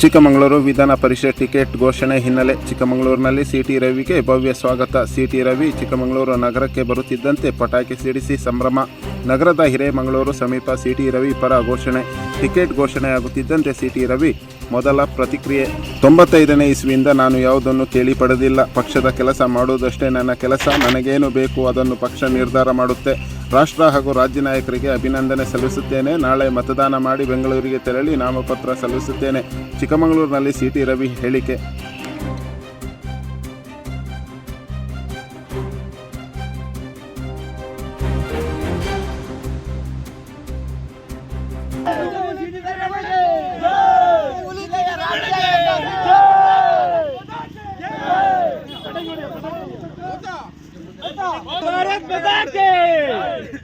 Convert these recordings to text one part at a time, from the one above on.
ಚಿಕ್ಕಮಗಳೂರು ವಿಧಾನ ಪರಿಷತ್ ಟಿಕೆಟ್ ಘೋಷಣೆ ಹಿನ್ನೆಲೆ ಚಿಕ್ಕಮಗಳೂರಿನಲ್ಲಿ ಸಿಟಿ ರವಿಗೆ ಭವ್ಯ ಸ್ವಾಗತ. ಸಿಟಿ ರವಿ ಚಿಕ್ಕಮಗಳೂರು ನಗರಕ್ಕೆ ಬರುತ್ತಿದ್ದಂತೆ ಪಟಾಕಿ ಸಿಡಿಸಿ ಸಂಭ್ರಮ. ನಗರದ ಹಿರೇಮಗಳೂರು ಸಮೀಪ ಸಿಟಿ ರವಿ ಪರ ಘೋಷಣೆ. ಟಿಕೆಟ್ ಘೋಷಣೆಯಾಗುತ್ತಿದ್ದಂತೆ ಸಿಟಿ ರವಿ ಮೊದಲ ಪ್ರತಿಕ್ರಿಯೆ. ತೊಂಬತ್ತೈದನೇ ಇಸ್ವಿಯಿಂದ ನಾನು ಯಾವುದನ್ನು ಕೇಳಿ ಪಡೆದಿಲ್ಲ. ಪಕ್ಷದ ಕೆಲಸ ಮಾಡುವುದಷ್ಟೇ ನನ್ನ ಕೆಲಸ. ನನಗೇನು ಬೇಕು ಅದನ್ನು ಪಕ್ಷ ನಿರ್ಧಾರ ಮಾಡುತ್ತೆ. ರಾಷ್ಟ್ರ ಹಾಗೂ ರಾಜ್ಯ ನಾಯಕರಿಗೆ ಅಭಿನಂದನೆ ಸಲ್ಲಿಸುತ್ತೇನೆ. ನಾಳೆ ಮತದಾನ ಮಾಡಿ ಬೆಂಗಳೂರಿಗೆ ತೆರಳಿ ನಾಮಪತ್ರ ಸಲ್ಲಿಸುತ್ತೇನೆ. ಚಿಕ್ಕಮಗಳೂರಿನಲ್ಲಿ ಸಿಟಿ ರವಿ ಹೇಳಿಕೆ.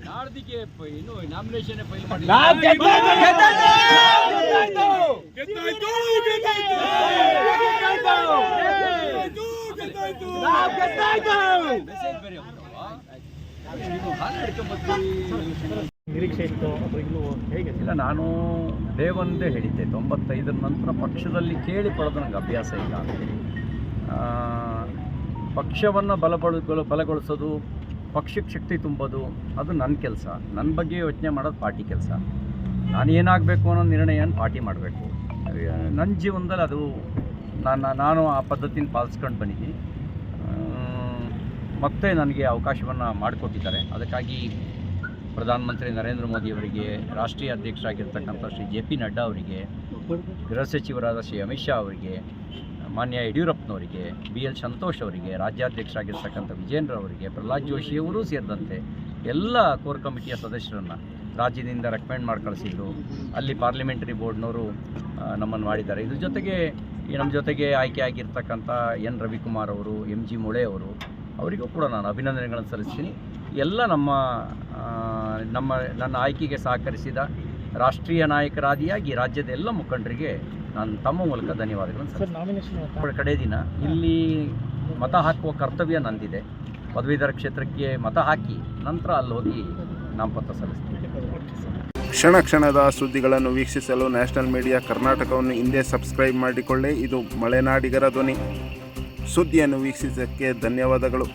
ನಾಡ್ದಿಗೆ ಇನ್ನು ನಾಮಿನೇಷನ್ ಫೈಲ್ ಮಾಡಿ. ನಿರೀಕ್ಷೆ ಇತ್ತು ಹೇಗೆ? ಇಲ್ಲ ನಾನು ದೇವಂದೇ ಹೇಳಿದ್ದೆ. ತೊಂಬತ್ತೈದರ ನಂತರ ಪಕ್ಷದಲ್ಲಿ ಕೇಳಿ ಪಡೆದು ನನಗೆ ಅಭ್ಯಾಸ ಇಲ್ಲ ಪಕ್ಷವನ್ನು ಬಲಪಡ ಬಲಗೊಳಿಸೋದು ಪಕ್ಷಕ್ಕೆ ಶಕ್ತಿ ತುಂಬೋದು, ಅದು ನನ್ನ ಕೆಲಸ. ನನ್ನ ಬಗ್ಗೆ ಯೋಚನೆ ಮಾಡೋದು ಪಾರ್ಟಿ ಕೆಲಸ. ನಾನು ಏನಾಗಬೇಕು ಅನ್ನೋ ನಿರ್ಣಯನ ಪಾರ್ಟಿ ಮಾಡಬೇಕು. ನನ್ನ ಜೀವನದಲ್ಲಿ ಅದು ನಾನು ನಾನು ಆ ಪದ್ಧತಿನ ಪಾಲಿಸ್ಕೊಂಡು ಬಂದಿದ್ದೀನಿ. ಮತ್ತೆ ನನಗೆ ಅವಕಾಶವನ್ನು ಮಾಡಿಕೊಟ್ಟಿದ್ದಾರೆ. ಅದಕ್ಕಾಗಿ ಪ್ರಧಾನಮಂತ್ರಿ ನರೇಂದ್ರ ಮೋದಿಯವರಿಗೆ ರಾಷ್ಟ್ರೀಯ ಅಧ್ಯಕ್ಷರಾಗಿರ್ತಕ್ಕಂಥ ಶ್ರೀ ಜೆ ಪಿ ನಡ್ಡಾ ಅವರಿಗೆ, ಗೃಹ ಸಚಿವರಾದ ಶ್ರೀ ಅಮಿತ್ ಶಾ ಅವರಿಗೆ ಮಾನ್ಯ ಯಡಿಯೂರಪ್ಪನವರಿಗೆ, ಬಿ ಎಲ್ ಸಂತೋಷ್ ಅವರಿಗೆ, ರಾಜ್ಯಾಧ್ಯಕ್ಷರಾಗಿರ್ತಕ್ಕಂಥ ವಿಜೇಂದ್ರ ಅವರಿಗೆ, ಪ್ರಹ್ಲಾದ್ ಅವರು ಸೇರಿದಂತೆ ಎಲ್ಲ ಕೋರ್ ಕಮಿಟಿಯ ಸದಸ್ಯರನ್ನು ರಾಜ್ಯದಿಂದ ರೆಕಮೆಂಡ್ ಮಾಡಿ ಕಳಿಸಿದ್ರು ಅಲ್ಲಿ ಪಾರ್ಲಿಮೆಂಟರಿ ಬೋರ್ಡ್ನವರು ನಮ್ಮನ್ನು ಮಾಡಿದ್ದಾರೆ. ಇದ್ರ ಜೊತೆಗೆ ನಮ್ಮ ಜೊತೆಗೆ ಆಯ್ಕೆ ಆಗಿರ್ತಕ್ಕಂಥ ಎನ್ ರವಿಕುಮಾರ್ ಅವರು ಎಂ ಜಿ ಮುಳೆ ಅವರು, ಅವರಿಗೂ ಕೂಡ ನಾನು ಅಭಿನಂದನೆಗಳನ್ನು ಸಲ್ಲಿಸ್ತೀನಿ. ಎಲ್ಲ ನಮ್ಮ ನಮ್ಮ, ನನ್ನ ಆಯ್ಕೆಗೆ ಸಹಕರಿಸಿದ ರಾಷ್ಟ್ರೀಯ ನಾಯಕರಾದಿಯಾಗಿ ರಾಜ್ಯದ ಎಲ್ಲ ಮುಖಂಡರಿಗೆ ನಾನು ತಮ್ಮ ಮೂಲಕ ಧನ್ಯವಾದಗಳು ಸರ್ ನಾಮಿನೇಷನ್ ಅವಳ ಕಡೆ ದಿನ. ಇಲ್ಲಿ ಮತ ಹಾಕುವ ಕರ್ತವ್ಯ ನಂದಿದೆ. ಪದವೀಧರ ಕ್ಷೇತ್ರಕ್ಕೆ ಮತ ಹಾಕಿ ನಂತರ ಅಲ್ಲಿ ಹೋಗಿ ನಾಮಪತ್ರ ಸಲ್ಲಿಸ್ತೀನಿ. ಕ್ಷಣ ಕ್ಷಣದ ಸುದ್ದಿಗಳನ್ನು ವೀಕ್ಷಿಸಲು ನ್ಯಾಷನಲ್ ಮೀಡಿಯಾ ಕರ್ನಾಟಕವನ್ನು ಹಿಂದೆ ಸಬ್ಸ್ಕ್ರೈಬ್ ಮಾಡಿಕೊಳ್ಳಿ. ಇದು ಮಲೆನಾಡಿಗರ ಧ್ವನಿ. ಸುದ್ದಿಯನ್ನು ವೀಕ್ಷಿಸಕ್ಕೆ ಧನ್ಯವಾದಗಳು.